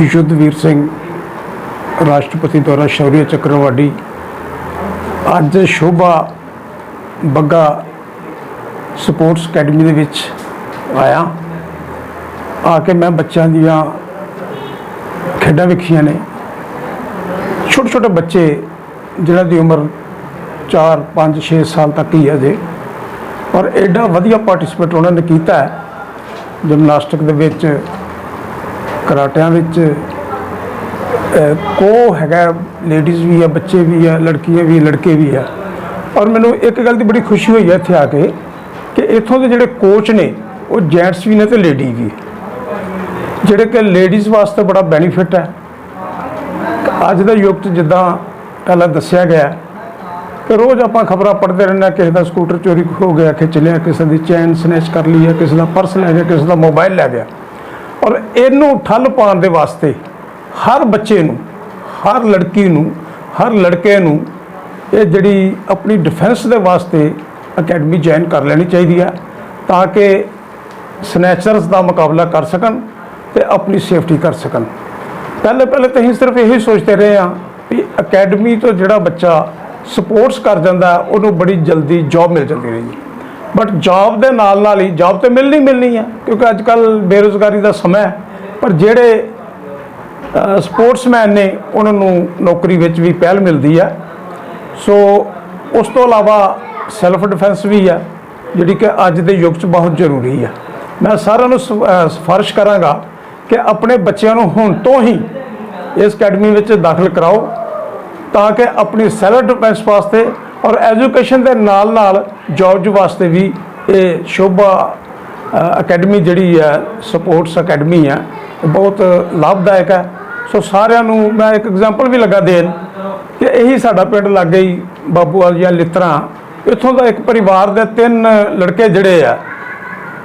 ਯੁੱਧਵੀਰ ਸਿੰਘ, ਰਾਸ਼ਟਰਪਤੀ ਦੁਆਰਾ ਸ਼ੌਰਯ ਚੱਕਰ ਅੱਜ ਸ਼ੋਭਾ ਬੱਗਾ ਸਪੋਰਟਸ ਅਕੈਡਮੀ ਦੇ ਵਿੱਚ ਆਇਆ। ਆ ਕੇ ਮੈਂ ਬੱਚਿਆਂ ਦੀਆਂ ਖੇਡਾਂ ਵੇਖੀਆਂ ਨੇ। ਛੋਟੇ ਛੋਟੇ ਬੱਚੇ ਜਿਨ੍ਹਾਂ ਦੀ ਉਮਰ 4 5 6 ਸਾਲ ਤੱਕ ਹੀ ਹੈ ਜੇ ਔਰ ਐਡਾ ਵਧੀਆ ਪਾਰਟਿਸਿਪੇਟ ਉਹਨਾਂ ਨੇ ਕੀਤਾ ਹੈ। ਜਿਮਨਾਸਟਿਕ ਦੇ ਵਿੱਚ ਕਰਾਟਿਆਂ ਵਿੱਚ ਕੋ ਹੈਗਾ ਲੇਡੀਜ਼ ਵੀ ਆ, ਬੱਚੇ ਵੀ ਆ, ਲੜਕੀਆਂ ਵੀ ਲੜਕੇ ਵੀ ਆ। ਔਰ ਮੈਨੂੰ ਇੱਕ ਗੱਲ ਦੀ ਬੜੀ ਖੁਸ਼ੀ ਹੋਈ ਹੈ ਇੱਥੇ ਆ ਕੇ ਕਿ ਇੱਥੋਂ ਦੇ ਜਿਹੜੇ ਕੋਚ ਨੇ, ਉਹ ਜੈਂਟਸ ਵੀ ਨੇ ਤੇ ਲੇਡੀ ਵੀ। ਜਿਹੜੇ ਕਿ ਲੇਡੀਜ਼ ਵਾਸਤੇ ਬੜਾ ਬੈਨੀਫਿਟ ਹੈ। ਅੱਜ ਦਾ ਯੁੱਗ 'ਚ ਜਿੱਦਾਂ ਪਹਿਲਾਂ ਦੱਸਿਆ ਗਿਆ, ਕਿ ਰੋਜ਼ ਆਪਾਂ ਖਬਰਾਂ ਪੜ੍ਹਦੇ ਰਹਿੰਦੇ ਹਾਂ, ਕਿਸੇ ਦਾ ਸਕੂਟਰ ਚੋਰੀ ਹੋ ਗਿਆ ਖਿੱਚ ਲਿਆ ਕਿਸੇ ਦੀ ਚੈਨ ਸਨੈਚ ਕਰ ਲਈ ਹੈ, ਕਿਸੇ ਦਾ ਪਰਸ ਲੈ ਗਿਆ, ਕਿਸੇ ਦਾ ਮੋਬਾਈਲ ਲੈ ਗਿਆ। ਔਰ ਇਹਨੂੰ ਠੱਲ ਪਾਉਣ ਦੇ ਵਾਸਤੇ ਹਰ ਬੱਚੇ ਨੂੰ, ਹਰ ਲੜਕੀ ਨੂੰ, ਹਰ ਲੜਕੇ ਨੂੰ ਇਹ ਜਿਹੜੀ ਆਪਣੀ ਡਿਫੈਂਸ ਦੇ ਵਾਸਤੇ ਅਕੈਡਮੀ ਜੁਆਇਨ ਕਰ ਲੈਣੀ ਚਾਹੀਦੀ ਹੈ ਤਾਂ ਕਿ ਸਨੈਚਰਸ ਦਾ ਮੁਕਾਬਲਾ ਕਰ ਸਕਣ ਤੇ ਆਪਣੀ ਸੇਫਟੀ ਕਰ ਸਕਣ। ਪਹਿਲੇ ਪਹਿਲੇ ਤਾਂ ਅਸੀਂ ਸਿਰਫ ਇਹੀ ਸੋਚਦੇ ਰਹੇ ਹਾਂ ਵੀ ਅਕੈਡਮੀ ਤੋਂ ਜਿਹੜਾ ਬੱਚਾ ਸਪੋਰਟਸ ਕਰ ਜਾਂਦਾ, ਉਹਨੂੰ ਬੜੀ ਜਲਦੀ ਜੌਬ ਮਿਲ ਜਾਂਦੀ ਰਹੀ। ਬਟ ਜੌਬ ਦੇ ਨਾਲ ਨਾਲ ਹੀ ਜੌਬ ਤੇ ਮਿਲਣੀ ਮਿਲਣੀ ਹੈ ਕਿਉਂਕਿ ਅੱਜ ਕੱਲ ਬੇਰੁਜ਼ਗਾਰੀ ਦਾ ਸਮਾਂ ਹੈ। ਪਰ ਜਿਹੜੇ ਸਪੋਰਟਸਮੈਨ ਨੇ ਉਹਨਾਂ ਨੂੰ ਨੌਕਰੀ ਵਿੱਚ ਵੀ ਪਹਿਲ ਮਿਲਦੀ ਹੈ ਸੋ ਉਸ ਤੋਂ ਇਲਾਵਾ ਸੈਲਫ ਡਿਫੈਂਸ ਵੀ ਹੈ ਜਿਹੜੀ ਕਿ ਅੱਜ ਦੇ ਯੁੱਗ 'ਚ ਬਹੁਤ ਜ਼ਰੂਰੀ ਹੈ ਮੈਂ ਸਾਰਿਆਂ ਨੂੰ ਸ- ਅਹ, ਸਿਫਾਰਿਸ਼ ਕਰਾਂਗਾ ਕਿ ਆਪਣੇ ਬੱਚਿਆਂ ਨੂੰ ਹੁਣ ਤੋਂ ਹੀ ਇਸ ਅਕੈਡਮੀ ਵਿੱਚ ਦਾਖਲ ਕਰਾਓ, ਤਾਂ ਕਿ ਆਪਣੀ ਸੈਲਫ ਡਿਫੈਂਸ ਵਾਸਤੇ ਔਰ ਐਜੂਕੇਸ਼ਨ ਦੇ ਨਾਲ ਨਾਲ ਜੌਬਸ ਵਾਸਤੇ ਵੀ ਇਹ ਸ਼ੋਭਾ ਅਕੈਡਮੀ ਜਿਹੜੀ ਹੈ, ਸਪੋਰਟਸ ਅਕੈਡਮੀ ਹੈ ਬਹੁਤ ਲਾਭਦਾਇਕ ਹੈ। ਸੋ ਸਾਰਿਆਂ ਨੂੰ ਮੈਂ ਇੱਕ ਐਗਜ਼ਾਮਪਲ ਵੀ ਲੱਗਾ ਦੇਣ ਕਿ ਇਹੀ ਸਾਡਾ ਪਿੰਡ ਲੱਗੇ ਹੀ ਬਾਬੂਵਾਲ ਜਾਂ ਲਿੱਤਰਾ, ਇੱਥੋਂ ਦਾ ਇੱਕ ਪਰਿਵਾਰ ਦੇ ਤਿੰਨ ਲੜਕੇ ਜਿਹੜੇ ਆ,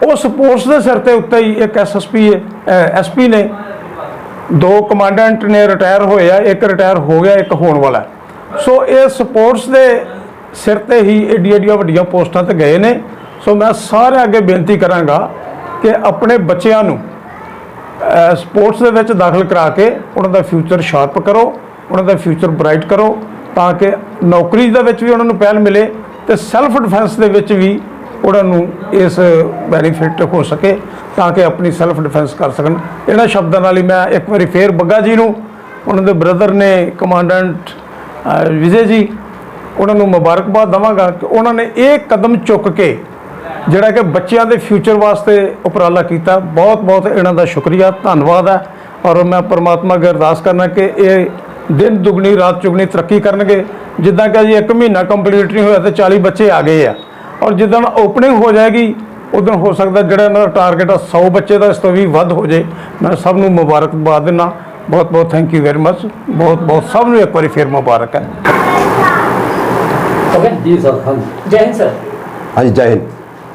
ਉਹ ਸਪੋਰਟਸ ਦੇ ਸਿਰ ਤੇ ਉੱਤੇ ਹੀ ਇੱਕ ਐਸਐਸਪੀ ਐਸਪੀ ਨੇ ਦੋ ਕਮਾਂਡੈਂਟ ਨੇ ਰਿਟਾਇਰ ਹੋਏ ਆ, ਇੱਕ ਰਿਟਾਇਰ ਹੋ ਗਿਆ, ਇੱਕ ਹੋਣ ਵਾਲਾ। ਸੋ ਇਹ ਸਪੋਰਟਸ ਦੇ ਸਿਰ ਤੇ ਹੀ ਏਡੀ ਏਡੀਆਂ ਵੱਡੀਆਂ ਪੋਸਟਾਂ ਤੇ ਗਏ ਨੇ। ਸੋ ਮੈਂ ਸਾਰਿਆਂ ਅੱਗੇ ਬੇਨਤੀ ਕਰਾਂਗਾ ਕਿ ਆਪਣੇ ਬੱਚਿਆਂ ਨੂੰ ਸਪੋਰਟਸ ਦੇ ਵਿੱਚ ਦਾਖਲ ਕਰਾ ਕੇ ਉਹਨਾਂ ਦਾ ਫਿਊਚਰ ਸ਼ਾਰਪ ਕਰੋ, ਉਹਨਾਂ ਦਾ ਫਿਊਚਰ ਬ੍ਰਾਈਟ ਕਰੋ, ਤਾਂ ਕਿ ਨੌਕਰੀ ਦੇ ਵਿੱਚ ਵੀ ਉਹਨਾਂ ਨੂੰ ਪਹਿਲ ਮਿਲੇ ਤੇ ਸੈਲਫ ਡਿਫੈਂਸ ਦੇ ਵਿੱਚ ਵੀ ਉਹਨਾਂ ਨੂੰ ਇਸ ਬੈਨੀਫਿਟ ਹੋ ਸਕੇ, ਤਾਂ ਕਿ ਆਪਣੀ ਸੈਲਫ ਡਿਫੈਂਸ ਕਰ ਸਕਣ। ਇਹਨਾਂ ਸ਼ਬਦਾਂ ਨਾਲ ਹੀ ਮੈਂ ਇੱਕ ਵਾਰੀ ਫੇਰ ਬੱਗਾ ਜੀ ਨੂੰ, ਉਹਨਾਂ ਦੇ ਬ੍ਰਦਰ ਨੇ ਕਮਾਂਡੈਂਟ ਵਿਜੇ ਜੀ ਉਹਨਾਂ ਨੂੰ ਮੁਬਾਰਕਬਾਦ ਦਵਾਂਗਾ ਕਿ ਉਹਨਾਂ ਨੇ ਇਹ ਕਦਮ ਚੁੱਕ ਕੇ ਜਿਹੜਾ ਕਿ ਬੱਚਿਆਂ ਦੇ ਫਿਊਚਰ ਵਾਸਤੇ ਉਪਰਾਲਾ ਕੀਤਾ। ਬਹੁਤ ਬਹੁਤ ਇਹਨਾਂ ਦਾ ਸ਼ੁਕਰੀਆ, ਧੰਨਵਾਦ ਹੈ। ਔਰ ਮੈਂ ਪਰਮਾਤਮਾ ਅੱਗੇ ਅਰਦਾਸ ਕਰਨਾ ਕਿ ਇਹ ਦਿਨ ਦੁਗਣੀ, ਰਾਤ ਚੁਗਣੀ ਤਰੱਕੀ ਕਰਨਗੇ। ਜਿੱਦਾਂ ਕਿ ਜੀ ਇੱਕ ਮਹੀਨਾ ਕੰਪਲੀਟ ਨਹੀਂ ਹੋਇਆ ਤੇ 40 ਬੱਚੇ ਆ ਗਏ ਆ। ਔਰ ਜਿੱਦਾਂ ਓਪਨਿੰਗ ਹੋ ਜਾਏਗੀ ਉਦੋਂ ਹੋ ਸਕਦਾ ਜਿਹੜਾ ਇਹਨਾਂ ਦਾ ਟਾਰਗੇਟ ਆ 100 ਬੱਚੇ ਦਾ, ਇਸ ਤੋਂ ਵੀ ਵੱਧ ਹੋ ਜੇ ਮੈਂ ਸਭ ਨੂੰ ਮੁਬਾਰਕਬਾਦ ਦਿੰਦਾ। ਬਹੁਤ ਬਹੁਤ ਥੈਂਕ ਯੂ ਵੈਰੀ ਮਚ ਬਹੁਤ ਬਹੁਤ ਸਭ ਨੂੰ ਇੱਕ ਵਾਰੀ ਫੇਰ ਮੁਬਾਰਕ ਹੈ। ਓਕੇ ਜੀ ਸਰ ਹਾਂਜੀ ਜੈ।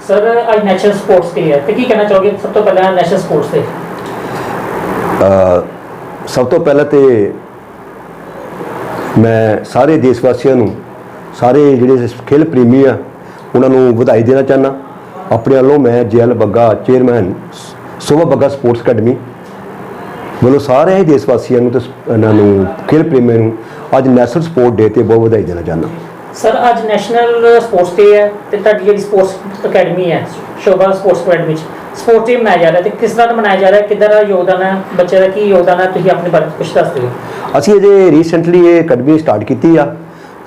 ਸਰ। ਅੱਜ ਨੈਸ਼ਨਲ ਸਪੋਰਟਸ ਡੇ ਹੈ। ਤੇ ਕੀ ਕਹਿਣਾ ਚਾਹੋਗੇ ਸਭ ਤੋਂ ਪਹਿਲਾਂ ਨੈਸ਼ਨਲ ਸਪੋਰਟਸ ਡੇ ਸਭ ਤੋਂ ਪਹਿਲਾਂ ਤੇ ਮੈਂ ਸਾਰੇ ਦੇਸ਼ ਵਾਸੀਆਂ ਨੂੰ ਸਾਰੇ ਜਿਹੜੇ ਖੇਲ ਪ੍ਰੇਮੀ ਆ ਉਹਨਾਂ ਨੂੰ ਵਧਾਈ ਦੇਣਾ ਚਾਹਨਾ ਆਪਣੇ ਵੱਲੋਂ ਮੈਂ gel Bagga chairman Sobha Bagga sports academy ਵੱਲੋਂ ਸਾਰੇ ਦੇਸ਼ ਵਾਸੀਆਂ ਨੂੰ ਤੇ ਇਹਨਾਂ ਨੂੰ ਖੇਲ ਪ੍ਰੇਮੀਆਂ ਨੂੰ ਅੱਜ ਨੈਸ਼ਨਲ ਸਪੋਰਟ ਡੇ ਤੇ ਬਹੁਤ ਵਧਾਈ ਦੇਣਾ ਚਾਹੁੰਦਾ। ਸਰ, ਅੱਜ ਨੈਸ਼ਨਲ ਸਪੋਰਟਸ ਡੇ ਹੈ ਤੇ ਤੁਹਾਡੀ ਜਿਹੜੀ ਸਪੋਰਟਸ ਅਕੈਡਮੀ ਹੈ, ਸ਼ੋਭਾ ਸਪੋਰਟਸ ਅਕੈਡਮੀ ਚ, ਸਪੋਰਟਸ ਡੇ ਮਨਾਇਆ ਜਾ ਰਿਹਾ ਤੇ ਕਿਸ ਤਰ੍ਹਾਂ ਦਾ ਮਨਾਇਆ ਜਾ ਰਿਹਾ? ਕਿੱਦਾਂ ਦਾ ਯੋਗਦਾਨ ਹੈ? ਬੱਚੇ ਦਾ ਕੀ ਯੋਗਦਾਨ ਹੈ? ਤੁਸੀਂ ਆਪਣੇ ਬਾਰੇ ਕੁਝ ਦੱਸ ਦਿਓ। ਅਸੀਂ ਅਜੇ ਰੀਸੈਂਟਲੀ ਇਹ ਅਕੈਡਮੀ ਸਟਾਰਟ ਕੀਤੀ ਆ।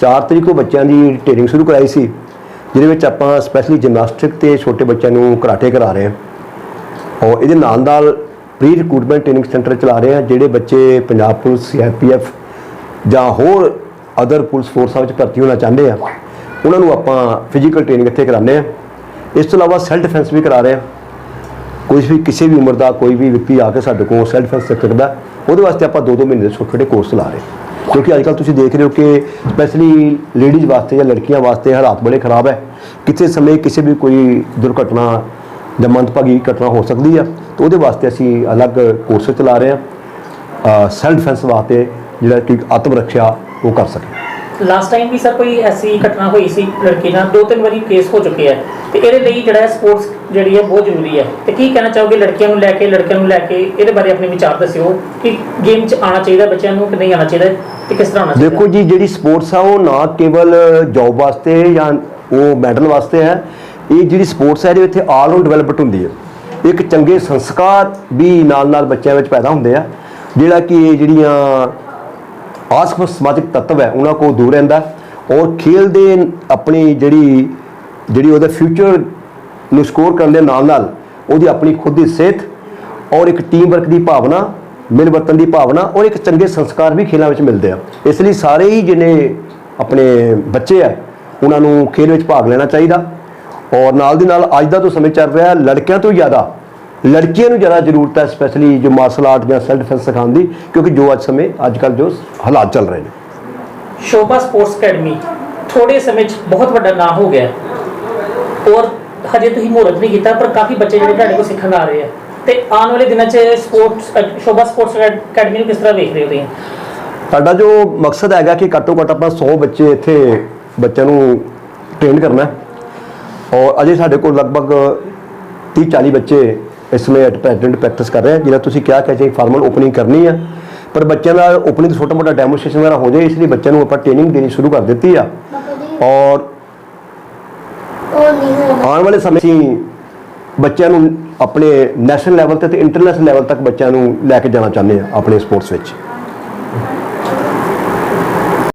4 ਤਰੀਕ ਨੂੰ ਬੱਚਿਆਂ ਦੀ ਟ੍ਰੇਨਿੰਗ ਸ਼ੁਰੂ ਕਰਾਈ ਸੀ, ਜਿਹਦੇ ਵਿੱਚ ਆਪਾਂ ਸਪੈਸ਼ਲੀ ਜਿਮਨਾਸਟਿਕ ਤੇ ਛੋਟੇ ਬੱਚਿਆਂ ਨੂੰ ਕਰਾਟੇ ਕਰਾ ਰਹੇ ਹਾਂ। ਔਰ ਇਹਦੇ ਨਾਲ ਨਾਲ ਪ੍ਰੀ ਰਿਕਰੂਟਮੈਂਟ ਟ੍ਰੇਨਿੰਗ ਸੈਂਟਰ ਚਲਾ ਰਹੇ ਹਾਂ, ਜਿਹੜੇ ਬੱਚੇ ਪੰਜਾਬ ਪੁਲਿਸ ਸੀਆਰਪੀਐਫ ਜਾਂ ਹੋਰ ਅਦਰ ਪੁਲਿਸ ਫੋਰਸਾਂ ਵਿੱਚ ਭਰਤੀ ਹੋਣਾ ਚਾਹੁੰਦੇ ਆ। ਉਹਨਾਂ ਨੂੰ ਆਪਾਂ ਫਿਜ਼ੀਕਲ ਟ੍ਰੇਨਿੰਗ ਇੱਥੇ ਕਰਾਉਂਦੇ ਆ। ਇਸ ਤੋਂ ਇਲਾਵਾ ਸੈਲਫ ਡਿਫੈਂਸ ਵੀ ਕਰਾ ਰਹੇ ਆ। ਕੋਈ ਵੀ ਕਿਸੇ ਵੀ ਉਮਰ ਦਾ ਕੋਈ ਵੀ ਵਿਅਕਤੀ ਆ ਕੇ ਸਾਡੇ ਕੋਲ ਸੈਲਫ ਡਿਫੈਂਸ ਸਿੱਖ ਸਕਦਾ। ਉਹਦੇ ਵਾਸਤੇ ਆਪਾਂ 2-2 ਮਹੀਨੇ ਦੇ ਛੋਟੇ ਛੋਟੇ ਕੋਰਸ ਲਾ ਰਹੇ। ਕਿਉਂਕਿ ਅੱਜ ਕੱਲ੍ਹ ਤੁਸੀਂ ਦੇਖ ਰਹੇ ਹੋ ਕਿ ਸਪੈਸ਼ਲੀ ਲੇਡੀਜ਼ ਵਾਸਤੇ ਜਾਂ ਲੜਕੀਆਂ ਵਾਸਤੇ ਹਾਲਾਤ ਬੜੇ ਖਰਾਬ ਹੈ ਕਿਸੇ ਸਮੇਂ ਕਿਸੇ ਵੀ ਕੋਈ ਦੁਰਘਟਨਾ ਜਾਂ ਮੰਦਭਾਗੀ ਘਟਨਾ ਹੋ ਸਕਦੀ ਆ। ਤਾਂ ਉਹਦੇ ਵਾਸਤੇ ਅਸੀਂ ਅਲੱਗ ਕੋਰਸ ਚਲਾ ਰਹੇ ਹਾਂ ਸੈਲਫ ਡਿਫੈਂਸ ਵਾਸਤੇ ਜਿਹੜਾ ਕਿ ਆਤਮ ਰੱਖਿਆ ਉਹ ਕਰ ਸਕੇ। ਲਾਸਟ ਟਾਈਮ ਵੀ ਸਰ ਕੋਈ ਐਸੀ ਘਟਨਾ ਹੋਈ ਸੀ ਲੜਕੀ ਨਾਲ ਦੋ ਤਿੰਨ ਵਾਰੀ ਕੇਸ ਹੋ ਚੁੱਕੇ ਆ। ਤੇ ਇਹਦੇ ਲਈ ਜਿਹੜਾ ਸਪੋਰਟਸ ਜਿਹੜੀ ਹੈ ਬਹੁਤ ਜ਼ਰੂਰੀ ਹੈ ਤੇ ਕੀ ਕਹਿਣਾ ਚਾਹੋਗੇ ਲੜਕੀਆਂ ਨੂੰ ਲੈ ਕੇ ਲੜਕਿਆਂ ਨੂੰ ਲੈ ਕੇ ਇਹਦੇ ਬਾਰੇ ਆਪਣੇ ਵਿਚਾਰ ਦੱਸਿਓ ਕਿ ਗੇਮ 'ਚ ਆਉਣਾ ਚਾਹੀਦਾ ਬੱਚਿਆਂ ਨੂੰ ਕਿ ਨਹੀਂ ਆਉਣਾ ਚਾਹੀਦਾ ਤੇ ਕਿਸ ਤਰ੍ਹਾਂ ਆਉਣਾ ਚਾਹੀਦਾ? ਦੇਖੋ ਜੀ ਜਿਹੜੀ ਸਪੋਰਟਸ ਆ ਉਹ ਨਾ ਕੇਵਲ ਜੌਬ ਵਾਸਤੇ ਜਾਂ ਉਹ ਮੈਡਲ ਵਾਸਤੇ ਹੈ। ਇਹ ਜਿਹੜੀ ਸਪੋਰਟਸ ਹੈ ਇਹਦੇ ਵਿੱਚ ਆਲ ਰਾਊਂਡ ਡਿਵੈਲਪਮੈਂਟ ਹੁੰਦੀ ਹੈ ਇੱਕ ਚੰਗੇ ਸੰਸਕਾਰ ਵੀ ਨਾਲ ਨਾਲ ਬੱਚਿਆਂ ਵਿੱਚ ਪੈਦਾ ਹੁੰਦੇ ਆ। ਜਿਹੜਾ ਕਿ ਇਹ ਜਿਹੜੀਆਂ ਆਸ-ਪਾਸ ਸਮਾਜਿਕ ਤੱਤਵ ਹੈ, ਉਹਨਾਂ ਕੋਲ ਦੂਰ ਰਹਿੰਦਾ ਔਰ ਖੇਲ ਦੇ ਆਪਣੀ ਜਿਹੜੀ ਜਿਹੜੀ ਉਹਦੇ ਫਿਊਚਰ ਨੂੰ ਸਕੋਰ ਕਰਨ ਦੇ ਨਾਲ ਨਾਲ ਉਹਦੀ ਆਪਣੀ ਖੁਦ ਦੀ ਸਿਹਤ ਔਰ ਇੱਕ ਟੀਮ ਵਰਕ ਦੀ ਭਾਵਨਾ ਮਿਲ ਵਰਤਨ ਦੀ ਭਾਵਨਾ ਔਰ ਇੱਕ ਚੰਗੇ ਸੰਸਕਾਰ ਵੀ ਖੇਲਾਂ ਵਿੱਚ ਮਿਲਦੇ ਆ। ਇਸ ਲਈ ਸਾਰੇ ਹੀ ਜਿਹਨੇ ਆਪਣੇ ਬੱਚੇ ਆ, ਉਹਨਾਂ ਨੂੰ ਖੇਲ ਵਿੱਚ ਭਾਗ ਲੈਣਾ ਚਾਹੀਦਾ ਔਰ ਨਾਲ ਦੀ ਨਾਲ ਅੱਜ ਦਾ ਜੋ ਸਮੇਂ ਚੱਲ ਰਿਹਾ ਲੜਕਿਆਂ ਤੋਂ ਜ਼ਿਆਦਾ ਲੜਕੀਆਂ ਨੂੰ ਜ਼ਿਆਦਾ ਜ਼ਰੂਰਤ ਹੈ ਸਪੈਸ਼ਲੀ ਜੋ ਮਾਰਸ਼ਲ ਆਰਟ ਜਾਂ ਸੈਲਫ ਡਿਫੈਂਸ ਸਿਖਾਉਣ ਦੀ ਕਿਉਂਕਿ ਜੋ ਅੱਜ ਸਮੇਂ ਅੱਜ ਕੱਲ੍ਹ ਜੋ ਹਾਲਾਤ ਚੱਲ ਰਹੇ ਨੇ। ਸ਼ੋਭਾ ਸਪੋਰਟਸ ਅਕੈਡਮੀ ਥੋੜੇ ਸਮੇਂ 'ਚ ਬਹੁਤ ਵੱਡਾ ਨਾਮ ਹੋ ਗਿਆ। ਔਰ ਹਜੇ ਤੁਸੀਂ ਮੁਹੂਰਤ ਨਹੀਂ ਕੀਤਾ ਪਰ ਕਾਫੀ ਬੱਚੇ ਜਿਹੜੇ ਤੁਹਾਡੇ ਕੋਲ ਸਿੱਖਣ ਆ ਰਹੇ ਆ। ਤੇ ਆਉਣ ਵਾਲੇ ਦਿਨਾਂ 'ਚ ਸਪੋਰਟਸ ਸ਼ੋਭਾ ਸਪੋਰਟਸ ਅਕੈਡਮੀ ਨੂੰ ਕਿਸ ਤਰ੍ਹਾਂ ਵੇਖ ਰਹੇ ਹੋ ਤੁਸੀਂ? ਸਾਡਾ ਜੋ ਮਕਸਦ ਹੈਗਾ ਕਿ ਘੱਟੋ ਘੱਟ ਆਪਾਂ 100 ਬੱਚੇ ਇੱਥੇ ਬੱਚਿਆਂ ਨੂੰ ਟ੍ਰੇਨ ਕਰਨਾ। ਔਰ ਅਜੇ ਸਾਡੇ ਕੋਲ ਲਗਭਗ 30 40 ਬੱਚੇ ਇਸ ਸਮੇਂ ਐਟ ਪ੍ਰੈਜ਼ੈਂਟ ਪ੍ਰੈਕਟਿਸ ਕਰ ਰਿਹਾ ਜਿਹੜਾ ਤੁਸੀਂ ਕਿਹਾ ਕਿ ਅਸੀਂ ਫਾਰਮਲ ਓਪਨਿੰਗ ਕਰਨੀ ਆ, ਪਰ ਬੱਚਿਆਂ ਦਾ ਓਪਨਿੰਗ ਛੋਟਾ ਮੋਟਾ ਡੈਮੋਸਟ੍ਰੇਸ਼ਨ ਵਗੈਰਾ ਹੋ ਜਾਏ, ਇਸ ਲਈ ਬੱਚਿਆਂ ਨੂੰ ਆਪਾਂ ਟ੍ਰੇਨਿੰਗ ਦੇਣੀ ਸ਼ੁਰੂ ਕਰ ਦਿੱਤੀ ਆ। ਔਰ ਆਉਣ ਵਾਲੇ ਸਮੇਂ 'ਚ ਅਸੀਂ ਬੱਚਿਆਂ ਨੂੰ ਆਪਣੇ ਨੈਸ਼ਨਲ ਲੈਵਲ ਤੇ ਤੇ ਇੰਟਰਨੈਸ਼ਨਲ ਲੈਵਲ ਤੱਕ ਬੱਚਿਆਂ ਨੂੰ ਲੈ ਕੇ ਜਾਣਾ ਚਾਹੁੰਦੇ ਆ, ਆਪਣੇ ਸਪੋਰਟਸ ਵਿੱਚ।